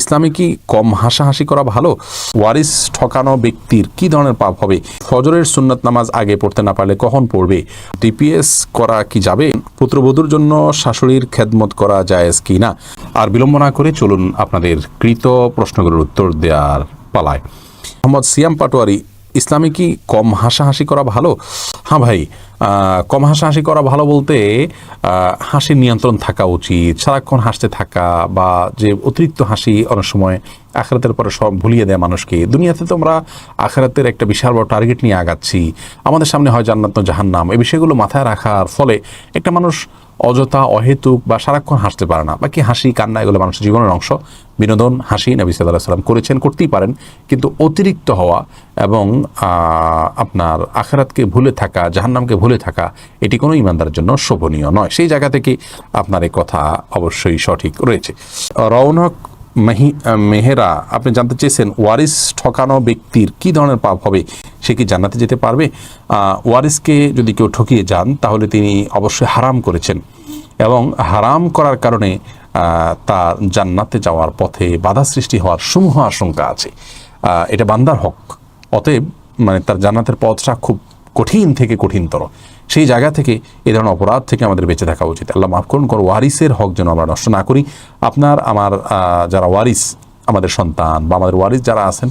ইসলামে কি কম হাসাহাসি করা ভালো? ওয়ারিস ঠকানো ব্যক্তির কি ধরনের পাপ হবে? ফজরের সুন্নত নামাজ আগে পড়তে না পারলে কখন পড়বে? ডিপিএস করা কি যাবে? পুত্রবধূর জন্য শাশুড়ির খেদমত করা যায় কি না? আর বিলম্ব না করে চলুন আপনাদের কৃত প্রশ্নগুলোর উত্তর দেওয়ার পালায়। মোহাম্মদ সিয়াম পাটোয়ারি ইসলামে কি কম হাসাহাসি করা ভালো? হ্যাঁ ভাই কম হাসাহাসি করা ভালো বলতে হাসির নিয়ন্ত্রণ থাকা উচিত, সারাক্ষণ হাসতে থাকা বা যে অতিরিক্ত হাসি অনেক সময় আখরাতের পরে সব ভুলিয়ে দেয় মানুষকে। দুনিয়াতে তো আমরা আখরাতের একটা বিশাল বড় টার্গেট নিয়ে আগাচ্ছি। আমাদের সামনে হয় জান্নাত জাহান্নাম। এই বিষয়গুলো মাথায় রাখার ফলে একটা মানুষ অযথা, অহেতুক বা সারাক্ষণ হাসতে পারে না। বাকি হাসি, কান্না, এগুলো মানুষের জীবনের অংশ। বিনোদন, হাসি নবী সাল্লাহ সাল্লাম করেছেন, করতেই পারেন। কিন্তু অতিরিক্ত হওয়া এবং আপনার আখেরাতকে ভুলে থাকা, জাহান্নামকে ভুলে থাকা, এটি কোনো ইমানদারের জন্য শোভনীয় নয়। সেই জায়গা থেকে আপনার এই কথা অবশ্যই সঠিক রয়েছে। রৌনক মেহি মেহেরা, আপনি জানতে চেয়েছেন ওয়ারিস ঠকানো ব্যক্তির কি ধরনের পাপ হবে? সে কি জান্নাতে যেতে পারবে? ওয়ারিসকে যদি কেউ ঠকিয়ে যান, তাহলে তিনি অবশ্যই হারাম করেছেন। এবং হারাম করার কারণে তার জান্নাতে যাওয়ার পথে বাধা সৃষ্টি হওয়ার সমূহ আশঙ্কা আছে। এটা বান্দার হক। অতএব মানে তার জান্নাতের পথটা খুব কঠিন থেকে কঠিনতর। সেই জায়গা থেকে এ ধরনের অপরাধ থেকে আমাদের বেঁচে থাকা উচিত। আল্লাহ মাফ করুন কর ওয়ারিসের হক যেন আমরা নষ্ট না করি। আপনার, আমার যারা ওয়ারিস, আমাদের সন্তান বা আমাদের ওয়ারিস যারা আছেন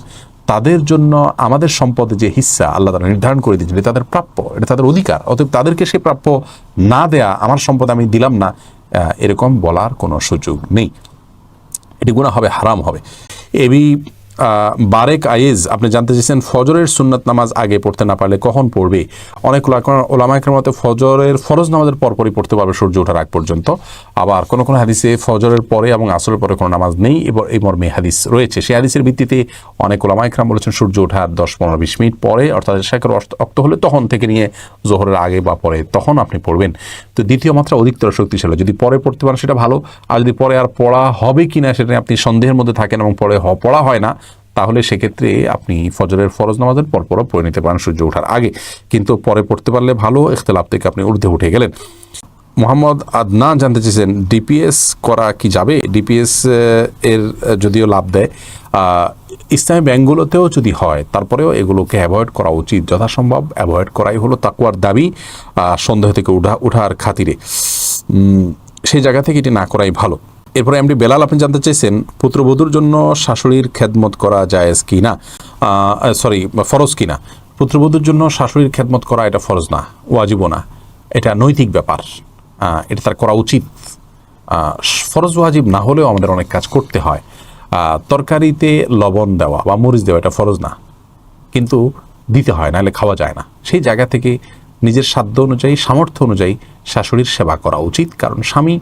তাদের জন্য আমাদের সম্পদে যে হিস্সা আল্লাহ তারা নির্ধারণ করে দিয়েছেন, এটা তাদের প্রাপ্য, এটা তাদের অধিকার। অতএব তাদেরকে সে প্রাপ্য না দেয়া আমার সম্পদ আমি দিলাম না এরকম বলার কোনো সুযোগ নেই। এটি গুণা হবে, হারাম হবে। এবি বারেক আয়েজ আপনি জানতে চেয়েছেন ফজরের সুন্নত নামাজ আগে পড়তে না পারলে কখন পড়বে? অনেক ওলামাইকের মতে ফজরের ফরজ নামাজের পরপরই পড়তে পারবে সূর্য ওঠার আগ পর্যন্ত। আবার কোনো কোনো হাদিসে ফজরের পরে এবং আসরের পরে কোনো নামাজ নেই, এবার এই মর্মে হাদিস রয়েছে। সেই হাদিসের ভিত্তিতে অনেক ওলামাইকরাম বলেছেন সূর্য ওঠার দশ পনেরো বিশ মিনিট পরে, অর্থাৎ শেখের অক্ত হলে তখন থেকে নিয়ে জোহরের আগে বা পরে তখন আপনি পড়বেন। তো দ্বিতীয় মাত্রা অধিকতর শক্তিশালী। যদি পরে পড়তে পারেন সেটা ভালো, আর যদি পরে আর পড়া হবে কি না সেটা আপনি সন্দেহের মধ্যে থাকেন এবং পরে পড়া হয় না তাহলে সেক্ষেত্রে আপনি ফজরের ফরজ নামাজের পরপরও পড়ে নিতে পারেন সূর্য ওঠার আগে। কিন্তু পরে পড়তে পারলে ভালো, ইখতলাফ থেকে আপনি ঊর্ধ্বে উঠে গেলেন। মোহাম্মদ আদনান জানতে চেয়েছেন ডিপিএস করা কি যাবে? ডিপিএস এর, যদিও লাভ দেয় ইসলামী ব্যাংকগুলোতেও যদি হয়, তারপরেও এগুলোকে অ্যাভয়েড করা উচিত। যথাসম্ভব অ্যাভয়েড করাই হলো তাকুয়ার দাবি সন্দেহ থেকে উঠা, উঠার খাতিরে। সেই জায়গা থেকে এটি না করাই ভালো। এরপরে এমডি বেলাল, আপনি জানতে চাইছেন পুত্রবধূর জন্য শাশুড়ির খেদমত করা জায়েজ কি না সরি ফরজ কি না পুত্রবধূর জন্য শাশুড়ির খেদমত করা এটা ফরজ না ওয়াজিবও না। এটা নৈতিক ব্যাপার। এটা তার করা উচিত। ফরজ ওয়াজিব না হলেও আমাদের অনেক কাজ করতে হয়। তরকারিতে লবণ দেওয়া বা মরিচ দেওয়া এটা ফরজ না। কিন্তু দিতে হয়, নাহলে খাওয়া যায় না। সেই জায়গা থেকে নিজের সাধ্য অনুযায়ী, সামর্থ্য অনুযায়ী শাশুড়ির সেবা করা উচিত। কারণ স্বামী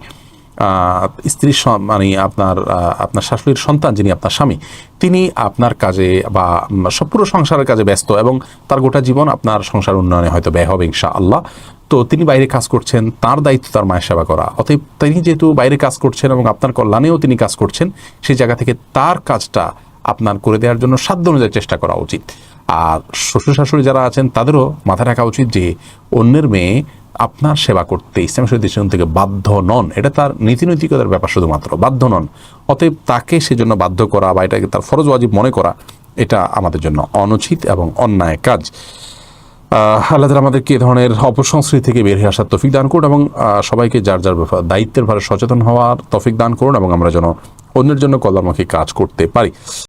আহ, স্ত্রীর মানে আপনার আপনার শাশুড়ির সন্তান যিনি আপনার স্বামী তিনি আপনার কাজে বা সব পুরো সংসারের কাজে ব্যস্ত এবং তার গোটা জীবন আপনার সংসার উন্নয়নে হয়তো ব্যয় হবে ইনশা আল্লাহ তো তিনি বাইরে কাজ করছেন তার দায়িত্ব তার মায়ের সেবা করা। অতএব তিনি যেহেতু বাইরে কাজ করছেন এবং আপনার কল্যাণেও তিনি কাজ করছেন সেই জায়গা থেকে তার কাজটা আপনার করে দেওয়ার জন্য সাধ্য অনুযায়ী চেষ্টা করা উচিত। আর শ্বশুর শাশুড়ি যারা আছেন তাদেরও মাথায় রাখা উচিত যে অন্যের মেয়ে আপনার সেবা করতে ইসলাম দৃষ্টিকোণ থেকে বাধ্য নন। এটা তার নীতিনৈতিকতার ব্যাপার শুধুমাত্র। বাধ্য নন। অতএব তাকে সেজন্য বাধ্য করা বা এটাকে তার ফরজ ওয়াজিব মনে করা, এটা আমাদের জন্য অনুচিত এবং অন্যায় কাজ। আল্লাহ আমাদেরকে এ ধরনের অপসংস্কৃতি থেকে বের হয়ে আসার তফিক দান করুন এবং সবাইকে যার যার দায়িত্বের ভারে সচেতন হওয়ার তফিক দান করুন এবং আমরা যেন অন্যের জন্য কল্যাণমুখী কাজ করতে পারি।